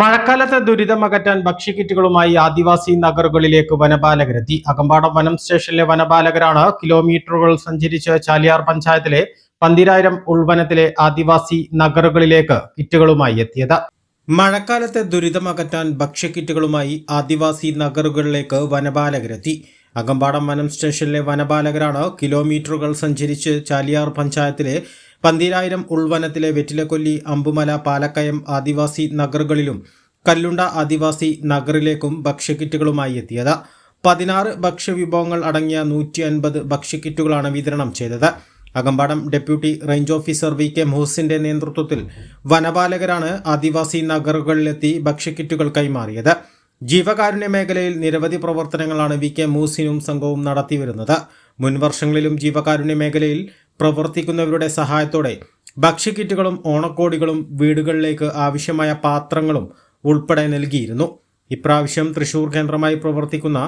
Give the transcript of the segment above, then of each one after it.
മഴക്കാലത്തെ ദുരിതമകറ്റാൻ ഭക്ഷ്യക്കിറ്റുകളുമായി ആദിവാസി നഗറുകളിലേക്ക് വനപാലകരെത്തി. അകമ്പാടം വനം സ്റ്റേഷനിലെ വനപാലകരാണ് കിലോമീറ്ററുകൾ സഞ്ചരിച്ച് ചാലിയാർ പഞ്ചായത്തിലെ പന്തിരായിരം ഉൾവനത്തിലെ ആദിവാസി നഗറുകളിലേക്ക് കിറ്റുകളുമായി എത്തിയത്. മഴക്കാലത്തെ ദുരിതമകറ്റാൻ ഭക്ഷ്യക്കിറ്റുകളുമായി ആദിവാസി നഗറുകളിലേക്ക് വനപാലകരെത്തി. അകമ്പാടം വനം സ്റ്റേഷനിലെ വനപാലകരാണ് കിലോമീറ്ററുകൾ സഞ്ചരിച്ച് ചാലിയാർ പഞ്ചായത്തിലെ പന്തിരായിരം ഉൾവനത്തിലെ വെറ്റിലക്കൊല്ലി അമ്പുമല പാലക്കയം ആദിവാസി നഗറുകളിലും കല്ലുണ്ട ആദിവാസി നഗറിലേക്കും ഭക്ഷ്യക്കിറ്റുകളുമായി എത്തിയത്. പതിനാറ് ഭക്ഷ്യവിഭവങ്ങൾ അടങ്ങിയ നൂറ്റി അൻപത് ഭക്ഷ്യക്കിറ്റുകളാണ് വിതരണം ചെയ്തത്. Akampadam deputy range officer V K മുഹസിന്റെ നേതൃത്വത്തിൽ വനപാലകരാണ് ആദിവാസി നഗറുകളിലെത്തി ഭക്ഷ്യക്കിറ്റുകൾ കൈമാറിയത്. ജീവകാരുണ്യ മേഖലയിൽ നിരവധി പ്രവർത്തനങ്ങളാണ് വി കെ മൂസിനും സംഘവും നടത്തിവരുന്നത്. മുൻവർഷങ്ങളിലും ജീവകാരുണ്യ മേഖലയിൽ പ്രവർത്തിക്കുന്നവരുടെ സഹായത്തോടെ ഭക്ഷ്യക്കിറ്റുകളും ഓണക്കോടികളും വീടുകളിലേക്ക് ആവശ്യമായ പാത്രങ്ങളും ഉൾപ്പെടെ നൽകിയിരുന്നു. ഇപ്രാവശ്യം തൃശൂർ കേന്ദ്രമായി പ്രവർത്തിക്കുന്ന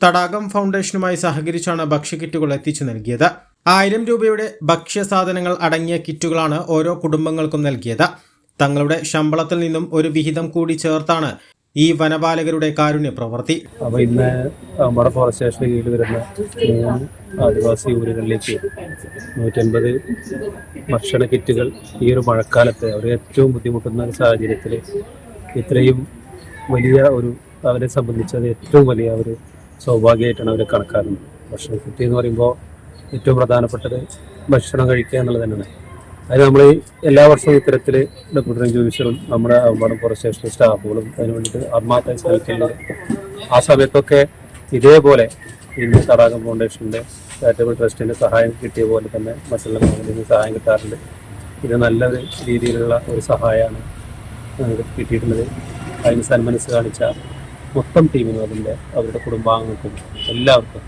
തടാകം ഫൗണ്ടേഷനുമായി സഹകരിച്ചാണ് ഭക്ഷ്യക്കിറ്റുകൾ എത്തിച്ചു നൽകിയത്. ആയിരം രൂപയുടെ ഭക്ഷ്യസാധനങ്ങൾ അടങ്ങിയ കിറ്റുകളാണ് ഓരോ കുടുംബങ്ങൾക്കും നൽകിയത്. തങ്ങളുടെ ശമ്പളത്തിൽ നിന്നും ഒരു വിഹിതം കൂടി ചേർത്താണ് ഈ വനപാലകരുടെ കാരുണ്യ പ്രവൃത്തി. അപ്പോൾ ഇന്ന് അമ്പട ഫോറസ്റ്റ് സ്റ്റേഷന് കീഴിൽ വരുന്ന ആദിവാസി ഊരുകളിലേക്ക് നൂറ്റൻപത് ഭക്ഷണ കിറ്റുകൾ ഈ ഒരു മഴക്കാലത്ത് അവർ ഏറ്റവും ബുദ്ധിമുട്ടുന്ന ഒരു സാഹചര്യത്തിൽ ഇത്രയും വലിയ ഒരു അവരെ സംബന്ധിച്ച് അത് ഏറ്റവും വലിയ ഒരു സൗഭാഗ്യമായിട്ടാണ് അവർ കണക്കാക്കുന്നത്. ഭക്ഷണ കിറ്റ് എന്ന് പറയുമ്പോൾ ഏറ്റവും പ്രധാനപ്പെട്ടത് ഭക്ഷണം കഴിക്കുക എന്നുള്ളത് തന്നെയാണ്. അത് നമ്മൾ എല്ലാ വർഷവും ഇത്തരത്തിൽ ഡെപ്യൂട്ടി റേഞ്ച് നമ്മുടെ അവിടെ ഫോറസ്റ്റ് സ്റ്റേഷൻ സ്റ്റാഫുകളും അതിന് വേണ്ടിയിട്ട് ആത്മാർത്ഥമായി ശ്രമിക്കുന്നത് ആ സമയത്തൊക്കെ ഇതേപോലെ ഇന്ന് തടാകം ഫൗണ്ടേഷന്റെ ചാരിറ്റബിൾ ട്രസ്റ്റിന്റെ സഹായം കിട്ടിയ പോലെ തന്നെ മറ്റുള്ള മേഖലയിൽ സഹായം കിട്ടാറുണ്ട്. ഇത് നല്ലൊരു രീതിയിലുള്ള ഒരു സഹായമാണ് നമുക്ക് കിട്ടിയിട്ടുള്ളത്. അതിന് സന്മനസ് കാണിച്ച മൊത്തം ടീമിനും അതിന്റെ അവരുടെ കുടുംബാംഗങ്ങൾക്കും എല്ലാവർക്കും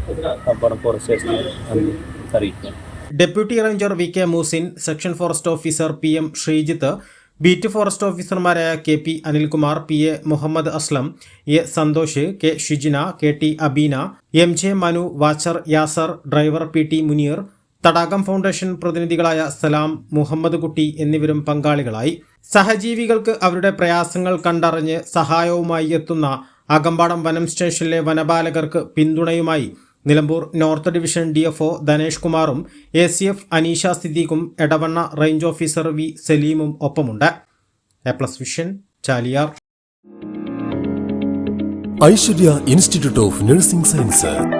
അമ്പടം ഫോറസ്റ്റ് സ്റ്റേഷനിൽ നന്ദി അറിയിക്കാം deputy ranger V K Moosin section forest officer P M Sreejith beat forest ഓഫീസർമാരായ K P Anilkumar P A Muhammad Aslam A Santhosh K Shijina K T Abeena M J Manu watcher Yasar driver P T Muneer Thadakam foundation പ്രതിനിധികളായ സലാം മുഹമ്മദ് കുട്ടി എന്നിവരും പങ്കാളികളായി. സഹജീവികൾക്ക് അവരുടെ പ്രയാസങ്ങൾ കണ്ടറിഞ്ഞ് സഹായവുമായി എത്തുന്ന അകമ്പാടം വനം സ്റ്റേഷനിലെ വനപാലകർക്ക് പിന്തുണയുമായി Nilambur north division D F O Dhanesh കുമാറും എ സി എഫ് അനീഷ സിദ്ദീഖും എടവണ്ണ റേഞ്ച് ഓഫീസർ വി സലീമും ഒപ്പമുണ്ട്. A plus vision Chaliyar. Aishwarya institute of nursing science.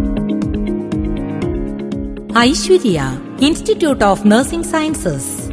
Aishwarya institute of nursing sciences